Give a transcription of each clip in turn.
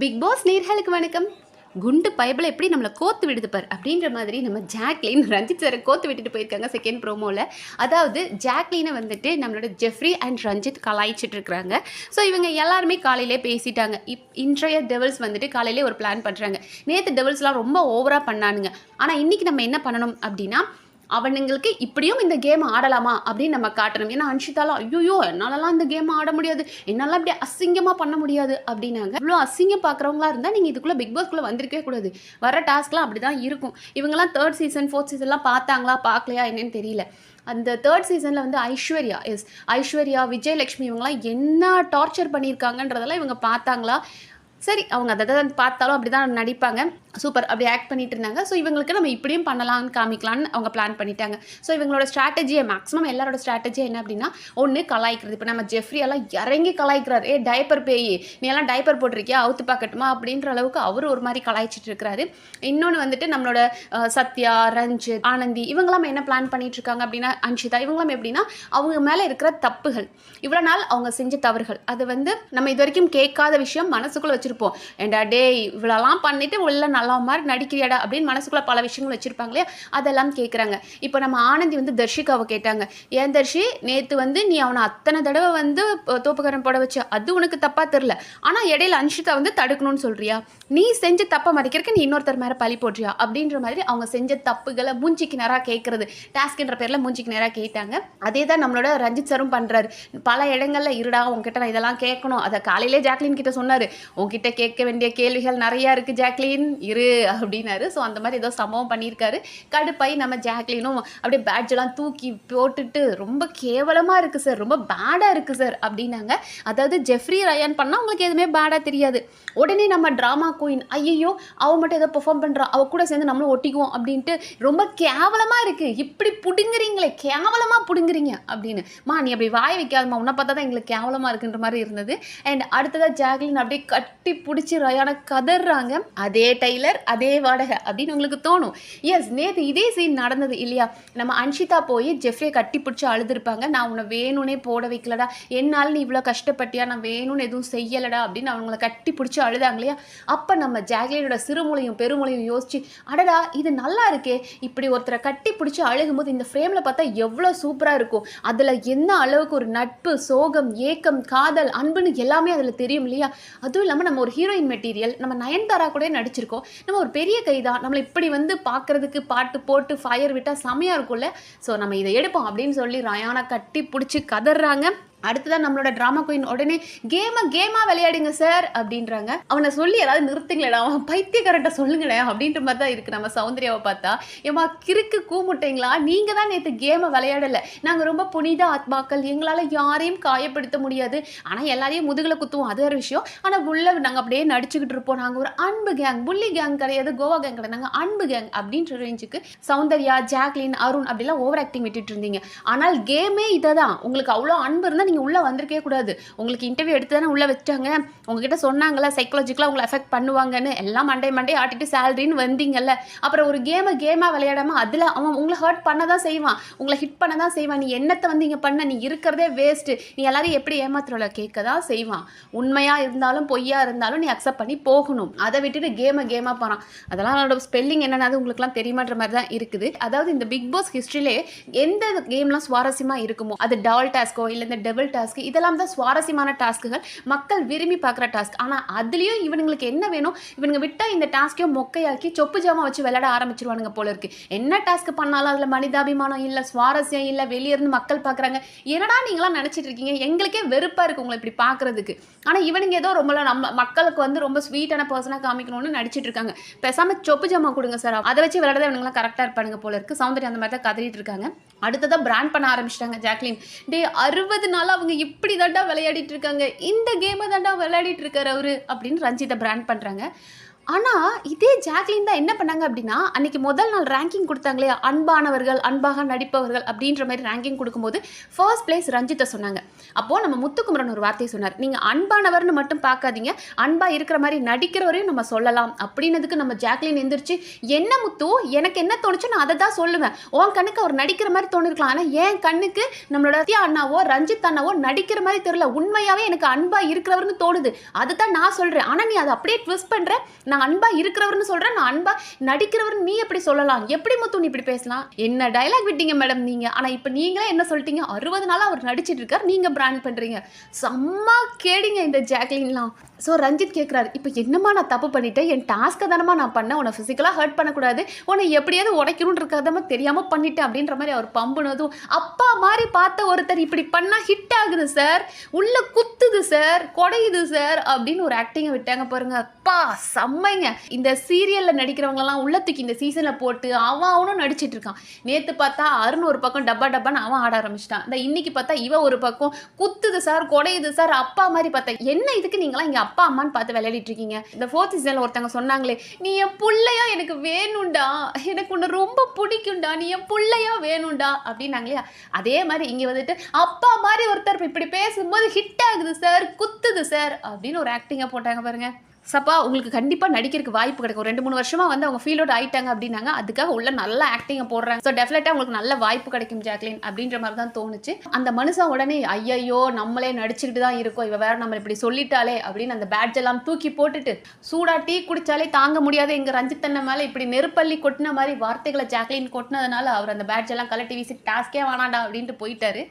Big pass நேர்களுக்கு வணக்கம். குண்டு பைபிள் எப்படி நம்மளை கோத்து விடுது பார்? அப்படின்ற மாதிரி நம்ம ஜாக்லின் ரஞ்சித் சாரை கோத்து விட்டுட்டு போயிருக்காங்க செகண்ட் ப்ரோமோவில் அதாவது ஜாக்லினை வந்துட்டு நம்மளோட ஜெஃப்ரி அண்ட் ரஞ்சித் கலாய்ச்சிட்டு இருக்கிறாங்க. ஸோ இவங்க எல்லாருமே காலையிலே பேசிட்டாங்க. இப் இன்றைய டெவல்ஸ் வந்துட்டு காலையிலே ஒரு பிளான் பண்ணுறாங்க நேற்று டெவல்ஸ்லாம் ரொம்ப ஓவராக பண்ணானுங்க. ஆனால் இன்றைக்கி நம்ம என்ன பண்ணணும் அப்படின்னா அவனுங்களுக்கு இப்படியும் இந்த கேம் ஆடலாமா அப்படின்னு நம்ம காட்டணும். ஏன்னா அன்ஷிதாலாம் ஐயோ என்னாலலாம் இந்த கேம் ஆட முடியாது. என்னால அப்படி அசிங்கமாக பண்ண முடியாது அப்படின்னாங்க. இவ்வளோ அசிங்கம் பார்க்குறவங்களா இருந்தால் நீங்கள் இதுக்குள்ளே பிக் பாஸ்க்குள்ளே வந்திருக்கவே கூடாது. வர டாஸ்க்லாம் அப்படி தான் இருக்கும். இவங்கெல்லாம் தேர்ட் சீசன் ஃபோர்த் சீசன்லாம் பார்த்தாங்களா பார்க்கலையா என்னன்னு தெரியல. அந்த தேர்ட் சீசனில் வந்து ஐஸ்வர்யா எஸ் ஐஸ்வர்யா விஜயலட்சுமி இவங்கெல்லாம் என்ன டார்ச்சர் பண்ணியிருக்காங்கன்றதெல்லாம் இவங்க பார்த்தாங்களா? சரி அவங்க அதை தான் பார்த்தாலும் அப்படி தான் நடிப்பாங்க. சூப்பர் அப்படி ஆக்ட் பண்ணிட்டு இருந்தாங்க. ஸோ இவங்களுக்கு நம்ம இப்படியும் பண்ணலாம்னு காமிக்கலாம்னு அவங்க பிளான் பண்ணிட்டாங்க. ஸோ இவங்களோட ஸ்ட்ராட்டஜியை மேக்ஸிமம் எல்லாரோட ஸ்ட்ராட்டஜி என்ன அப்படின்னா ஒன்று கலாய்க்கிறது. இப்போ நம்ம ஜெஃப்ரி எல்லாம் இறங்கி கலாய்க்கிறார். ஏ டைப்பர் பேய் நீ எல்லாம் டைப்பர் போட்டிருக்கியா? அவுத்து பார்க்கட்டுமா? அப்படின்ற அளவுக்கு அவர் ஒரு மாதிரி கலாய்ச்சிட்டு இருக்கிறாரு இன்னொன்று வந்துட்டு நம்மளோட சத்யா ரஞ்சித் ஆனந்தி இவங்களாம் என்ன பிளான் பண்ணிட்டு இருக்காங்க அப்படின்னா அன்ஷிதா இவங்களாம் எப்படின்னா அவங்க மேலே இருக்கிற தப்புகள் இவ்வளோ நாள் அவங்க செஞ்ச தவறுகள் அது வந்து நம்ம இது வரைக்கும் கேட்காத விஷயம் மனசுக்குள்ளே வச்சுருப்போம். ஏண்டா டேய் இவ்வளோலாம் பண்ணிட்டு உள்ள நல்லா மாதிரி நடிக்கிறியாடா அப்படின்னு மனசுக்குள்ளே பல விஷயங்கள் வச்சுருப்பாங்களே அதெல்லாம் கேட்குறாங்க இப்போ நம்ம ஆனந்தி வந்து தர்ஷிகாவை கேட்டாங்க. ஏன் தர்ஷி நேற்று வந்து நீ அவனை அத்தனை தடவை வந்து அஹ், தோப்புக்கரம் போட வச்ச? அது உனக்கு தப்பாக தெரில ஆனால் இடையில அன்ஷிதா வந்து தடுக்கணும்னு சொல்றியா? நீ செஞ்ச தப்பை மறைக்கிறதுக்கு நீ இன்னொருத்தர் மேலே பழி போடுறியா? அப்படின்ற மாதிரி அவங்க செஞ்ச தப்புகளை மூஞ்சிக்கு நேராக கேட்குறது டாஸ்க்ன்ற பேரில் மூஞ்சிக்கு நேராக கேட்டாங்க. அதே தான் நம்மளோட ரஞ்சித் சரும் பண்ணுறாரு பல இடங்கள்ல இருடா உங்ககிட்ட நான் இதெல்லாம் கேட்கணும். அதை காலையிலே ஜாக்லின் கிட்ட சொன்னார். உங்ககிட்ட கேட்க வேண்டிய கேள்விகள் நிறையா இருக்குது ஜாக்லின். இரு அப்படின்னாரு. ஸோ அந்த மாதிரி ஏதோ சம்பவம் பண்ணியிருக்காரு. கடுப்பாய் நம்ம ஜாக்லினும் அப்படியே பேட்ஜெல்லாம் தூக்கி போட்டுட்டு ரொம்ப கேவலமாக இருக்குது சார் ரொம்ப பேடாக இருக்குது சார் அப்படின்னாங்க. அதாவது ஜெஃப்ரி ரயான் பண்ணால் உங்களுக்கு எதுவுமே பேடாக தெரியாது. உடனே நம்ம ட்ராமா குயின் ஐயோ அவ மட்டும் ஏதோ பெர்ஃபார்ம் பண்ணுறா அவள் கூட சேர்ந்து நம்மளும் ஒட்டிக்குவோம் அப்படின்ட்டு ரொம்ப கேவலமாக இருக்குது இப்படி பிடுங்குறீங்களே கேவலமாக பிடுங்குறீங்க அப்படின்னு. மா நீ அப்படி வாய் வைக்காதம்மா. உன்னை பார்த்தா தான் எங்களுக்கு கேவலமாக இருக்குன்ற மாதிரி இருந்தது. அண்ட் அடுத்ததாக ஜாக்லின் அப்படியே கட்டி கட்டி பிடிச்சி ரயான கதறாங்க அதே டைலர் அதே வாடகை அப்படின்னு உங்களுக்கு தோணும். எஸ் நேற்று இதே சீன் நடந்தது இல்லையா? நம்ம அன்ஷிதா போய் ஜெஃப்ரியை கட்டி பிடிச்சி அழுதுருப்பாங்க. நான் உன்னை வேணும்னே போட வைக்கலடா. என்னால் நீ இவ்வளோ கஷ்டப்பட்டியா? நான் வேணும்னு எதுவும் செய்யலடா அப்படின்னு அவங்கள கட்டி பிடிச்சி அழுதாங்க இல்லையா? அப்போ நம்ம ஜாக்லினோட சிறுமொழியும் பெருமொழியும் யோசிச்சு அடடா இது நல்லா இருக்கே. இப்படி ஒருத்தரை கட்டி பிடிச்சி அழுகும்போது இந்த ஃப்ரேமில் பார்த்தா எவ்வளோ சூப்பராக இருக்கும். அதில் என்ன அளவுக்கு ஒரு நட்பு சோகம் ஏக்கம் காதல் அன்புன்னு எல்லாமே அதில் தெரியும் இல்லையா? அதுவும் இல்லாமல் நம்ம ஒரு ஹீரோயின் மெட்டீரியல் நம்ம நயன்தாரா கூட நடிச்சிருக்கோம். நம்ம ஒரு பெரிய கை தான் நம்மளை இப்படி வந்து பார்க்கறதுக்கு பாட்டு போட்டு ஃபயர் விட்டால் செமையாக இருக்கும்ல. ஸோ நம்ம இதை எடுப்போம் அப்படின்னு சொல்லி ரயானா கட்டி பிடிச்சி கதறாங்க. அடுத்ததான் நம்மளோட ட்ராமா குயின் உடனே கேமை கேமாக விளையாடுங்க சார் அப்படின்றாங்க. அவனை சொல்லி ஏதாவது நிறுத்துங்களேடா அவன் பைத்தியக்காரட்ட சொல்லுங்களேன் அப்படின்ற மாதிரி தான் இருக்குது நம்ம சௌந்தர்யாவை பார்த்தா ஏமா கிறுக்கு கூமுட்டைங்களா? நீங்கள் தான் நேற்று கேமை விளையாடலை. நாங்கள் ரொம்ப புனித ஆத்மாக்கள். எங்களால் யாரையும் காயப்படுத்த முடியாது. ஆனால் எல்லாரையும் முதுகில் குத்துவோம். அது ஒரு விஷயம். ஆனால் உள்ள நாங்கள் அப்படியே நடிச்சுக்கிட்டு இருப்போம். நாங்கள் ஒரு அன்பு கேங் புள்ளி கேங் கிடையாது கோவா கேங் கிடையாது. நாங்கள் அன்பு கேங் அப்படின்ற ரேஞ்சுக்கு சௌந்தர்யா ஜாக்லின் அருண் அப்படிலாம் ஓவர் ஆக்டிங் விட்டுட்டு இருந்தீங்க. ஆனால் கேமே இதை தான் உங்களுக்கு அவ்வளோ அன்பு இருந்தால் நீங்கள் உள்ளே வந்திருக்கே கூடாது. உங்களுக்கு இன்டர்வியூ எடுத்து தானே உள்ளே வச்சாங்க? உங்ககிட்ட சொன்னாங்களா சைக்காலஜிக்கலாக உங்களை எஃபெக்ட் பண்ணுவாங்கன்னு. எல்லாம் மண்டே மண்டே ஆட்டிட்டு சேலரின்னு வந்தீங்கல்ல. அப்புறம் ஒரு கேமை கேமாக விளையாடாமல் அதில் அவன் உங்களை ஹர்ட் பண்ண தான் செய்வான். உங்களை ஹிட் பண்ண தான் செய்வான். நீ என்னத்தை வந்து இங்கே பண்ண? நீ இருக்கிறதே வேஸ்ட்டு நீ எல்லாரையும் எப்படி ஏமாத்துறல கேட்க தான் செய்வான். உண்மையாக இருந்தாலும் பொய்யா இருந்தாலும் நீ அக்செப்ட் பண்ணி போகணும். அதை விட்டுட்டு கேமை கேமாக போகிறான் அதெல்லாம் அவனோட ஸ்பெல்லிங் என்னென்னது உங்களுக்குலாம் தெரியுமான்ற மாதிரி தான் இருக்குது. அதாவது இந்த பிக் பாஸ் ஹிஸ்ட்ரியிலே எந்த கேம்லாம் சுவாரஸ்யமாக இருக்குமோ? அது டால் டாஸ்கோ இல்லை இந்த லெவல் டாஸ்க் இதெல்லாம் தான் சுவாரஸ்யமான டாஸ்க்குகள் மக்கள் விரும்பி பார்க்குற டாஸ்க் ஆனால் அதுலேயும் இவனுங்களுக்கு என்ன வேணும்? இவனுங்க விட்டால் இந்த டாஸ்க்கையும் மொக்கையாக்கி சொப்பு ஜாமா வச்சு விளையாட ஆரம்பிச்சிருவானுங்க போல இருக்கு. என்ன டாஸ்க் பண்ணாலும் அதில் மனிதாபிமானம் இல்லை சுவாரஸ்யம் இல்லை வெளியே இருந்து மக்கள் பார்க்குறாங்க. என்னடா நீங்களாம் நினச்சிட்டு இருக்கீங்க? எங்களுக்கே வெறுப்பாக இருக்குது உங்களை இப்படி பார்க்குறதுக்கு. ஆனால் இவனுங்க ஏதோ ரொம்ப நம்ம மக்களுக்கு வந்து ரொம்ப ஸ்வீட்டான பர்சனாக காமிக்கணும்னு நடிச்சிட்டு இருக்காங்க. பேசாமல் சொப்பு ஜாமா கொடுங்க சார் அதை வச்சு விளையாட இவனுங்களாம் கரெக்டாக இருப்பானுங்க போல இருக்கு. சௌந்தர்யா அந்த மாதிரி தான் கதறிட்டு இருக்காங்க. அடுத்ததான் பிராண்ட் பண்ண ஆரம்பிச்சிட்டாங்க ஜாக்லின். டே அறுபது நாள் அவங்க இப்படி தாண்டா விளையாடிட்டு இருக்காங்க. இந்த கேமை தாண்டா விளையாடிட்டு இருக்காரு அவரு அப்படின்னு ரஞ்சித்தை பிராண்ட் பண்ணுறாங்க ஆனால் இதே ஜாக்லின் தான் என்ன பண்ணாங்க அப்படின்னா அன்றைக்கி முதல் நாள் ரேங்கிங் கொடுத்தாங்களே அன்பானவர்கள் அன்பாக நடிப்பவர்கள் அப்படின்ற மாதிரி ரேங்கிங் கொடுக்கும்போது ஃபர்ஸ்ட் பிளேஸ் ரஞ்சித்தை சொன்னாங்க. அப்போது நம்ம முத்துக்குமரன் ஒரு வார்த்தையை சொன்னார். நீங்கள் அன்பானவர்னு மட்டும் பார்க்காதீங்க. அன்பாக இருக்கிற மாதிரி நடிக்கிறவரையும் நம்ம சொல்லலாம். அப்படின்னதுக்கு நம்ம ஜாக்லின் எந்திரிச்சு என்ன முத்து? எனக்கு என்ன தோணுச்சோ நான் அதை தான் சொல்லுவேன். உன் கண்ணுக்கு அவர் நடிக்கிற மாதிரி தோணிருக்கலாம். ஆனால் என் கண்ணுக்கு நம்மளோட அண்ணாவோ ரஞ்சித் அண்ணாவோ நடிக்கிற மாதிரி தெரியல. உண்மையாகவே எனக்கு அன்பாக இருக்கிறவர்னு தோணுது. அதுதான் நான் சொல்கிறேன் ஆனால் நீ அதை அப்படியே ட்விஸ்ட் பண்ணுற நான் அன்பாக இருக்கிறவர்னு சொல்கிறேன் நான் அன்பாக நடிக்கிறவர் நீ எப்படி சொல்லலாம்? எப்படி முத்து நீ இப்படி பேசலாம்? என்ன டைலாக் விட்டீங்க மேடம் நீங்கள் ஆனால் இப்போ நீங்களே என்ன சொல்லிட்டீங்க? அறுபது நாளாக அவர் நடிச்சிட்டு இருக்கார் நீங்கள் பிராண்ட் பண்ணுறீங்க செம்ம கேடிங்க இந்த ஜாக்லின்லாம். ஸோ ரஞ்சித் கேட்குறாரு இப்போ என்னம்மா நான் தப்பு பண்ணிட்டேன்? என் டாஸ்க்கை தானம்மா நான் பண்ணேன்? உன்னை ஃபிசிக்கலாக ஹர்ட் பண்ணக்கூடாது. உன்னை எப்படியாவது உடைக்கணும்னு இருக்காதமா தெரியாமல் பண்ணிட்டேன். அப்படின்ற மாதிரி அவர் பம்புனதும் அப்பா மாதிரி பார்த்த ஒருத்தர் இப்படி பண்ணால் ஹிட் ஆகுது சார் உள்ள குத்துது சார் குடையுது சார் அப்படின்னு ஒரு ஆக்டிங்கை விட்டாங்க பாருங்க. அப்பா செம்மைங்க. இந்த சீரியலில் நடிக்கிறவங்கலாம் உள்ள தூக்கி இந்த சீசனில் போட்டு அவன் அவனும் நடிச்சிட்டு இருக்கான். நேற்று பார்த்தா அருண் ஒரு பக்கம் டப்பா டப்பான்னு அவன் ஆட ஆரம்பிச்சிட்டான். இந்த இன்னைக்கு பார்த்தா இவன் ஒரு பக்கம் குத்துது சார் குடையுது சார் அப்பா மாதிரி பார்த்தா என்ன இதுக்கு நீங்களாம் இங்கே அப்பா அம்மான்னு பார்த்து விளையாடிட்டு இருக்கீங்க. இந்த ஃபோர்த் சீசனில் ஒருத்தவங்க சொன்னாங்களே நீ என் பிள்ளையா எனக்கு வேணும்டா. எனக்கு உன்னை ரொம்ப பிடிக்கும்டா. நீ என் புள்ளையா வேணும்டா. அப்படின்னாங்களே. அதே மாதிரி இங்கே வந்துட்டு அப்பா மாதிரி ஒருத்தர் இப்படி பேசும்போது ஹிட் ஆகுது சார் குத்துது சார் அப்படின்னு ஒரு ஆக்டிங்கை போட்டாங்க பாருங்கள் சப்பா உங்களுக்கு கண்டிப்பாக நடிக்கிறதுக்கு வாய்ப்பு கிடைக்கும். ஒரு ரெண்டு மூணு வருஷமாக வந்து அவங்க ஃபீல் அவுட் ஆயிட்டாங்க அப்படின்னாங்க அதுக்காக உள்ள நல்ல ஆக்டிங்கை போடுறாங்க. ஸோ டெஃபினட்டாக உங்களுக்கு நல்ல வாய்ப்பு கிடைக்கும் ஜாக்லின் அப்படின்ற மாதிரி தான் தோணுச்சு. அந்த மனுஷன் உடனே ஐயையோ நம்மளே நடிச்சுக்கிட்டு தான் இருக்கோம். இவ வேற நம்ம இப்படி சொல்லிட்டாலே அப்படின்னு அந்த பேட்ஜ் எல்லாம் தூக்கி போட்டுட்டு சூடா டீ குடிச்சாலே தாங்க முடியாத. எங்கள் ரஞ்சித்தன்ன மேலே இப்படி நெருப்பள்ளி கொட்டின மாதிரி வார்த்தைகளை ஜாக்லின் கொட்டினதுனால அவர் அந்த பேட்ஜ் எல்லாம் கலட்டி வீசி டாஸ்கே வேணாண்டா அப்படின்ட்டு போயிட்டாரு.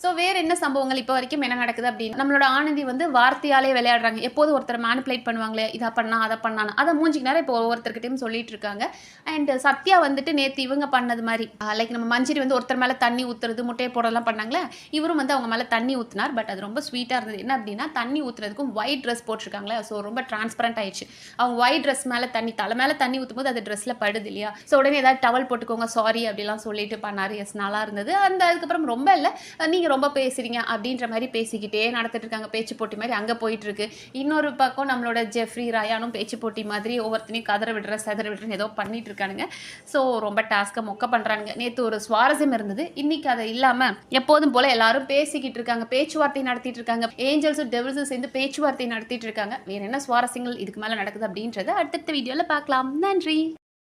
ஸோ வேறு என்ன சம்பவங்கள் இப்போ வரைக்கும் என்ன நடக்குது அப்படின்னு? நம்மளோட ஆனந்தி வந்து வார்த்தையாலே விளையாடுறாங்க. எப்போதும் ஒருத்தர் மேனிப்புலேட் பண்ணுவாங்களே இதை பண்ணா அதை பண்ணான்னு. அதை மூஞ்சிக்கு நேரம் இப்போ ஒவ்வொருத்தர்கிட்டையும் சொல்லிட்டு இருக்காங்க அண்ட் சத்யா வந்துட்டு நேற்று இவங்க பண்ணது மாதிரி லைக் நம்ம மஞ்சரி வந்து ஒருத்தர் மேலே தண்ணி ஊற்றுறது முட்டையை போடலாம் பண்ணாங்களே இவரும் வந்து அவங்க மேலே தண்ணி ஊற்றினார் பட் அது ரொம்ப ஸ்வீட்டாக இருந்தது. என்ன அப்படின்னா தண்ணி ஊற்றுறதுக்கும் ஒயிட் ட்ரெஸ் போட்டிருக்காங்களே ஸோ ரொம்ப டிரான்ஸ்பரண்ட் ஆயிடுச்சு. அவங்க ஒயிட் ட்ரெஸ் மேலே தண்ணி தலை மேலே தண்ணி ஊற்றும் போது அது ட்ரெஸ்ஸில் படுது இல்லையா? ஸோ உடனே ஏதாவது டவல் போட்டுக்கோங்க சாரி அப்படிலாம் சொல்லிட்டு பண்ணார். எஸ் நல்லா இருந்தது. அந்த அதுக்கப்புறம் ரொம்ப இல்லை நீங்கள் ரொம்ப பேசுறீங்க அப்படின்ற மாதிரி பேசிக்கிட்டே நடத்திட்டு இருக்காங்க. பேச்சு போட்டி மாதிரி அங்கே போயிட்டு இருக்கு. இன்னொரு பக்கம் நம்மளோட ஜெஃப்ரி ராயானும் பேச்சு போட்டி மாதிரி ஒவ்வொருத்தனையும் கதற விடுற செதற விடுறன்னு ஏதோ பண்ணிட்டு இருக்கானுங்க. ஸோ ரொம்ப டாஸ்க்கை மொக்க பண்ணுறானுங்க நேற்று ஒரு சுவாரஸ்யம் இருந்தது. இன்னைக்கு அதை இல்லாமல் எப்போதும் போல எல்லாரும் பேசிக்கிட்டு இருக்காங்க. பேச்சுவார்த்தை நடத்திட்டு இருக்காங்க. ஏஞ்சல்ஸும் டெவில்ஸும் சேர்ந்து பேச்சுவார்த்தை நடத்திட்டு இருக்காங்க. வேற என்ன சுவாரஸ்யங்கள் இதுக்கு மேலே நடக்குது அப்படின்றத அடுத்தடுத்த வீடியோவில் பார்க்கலாம். நன்றி.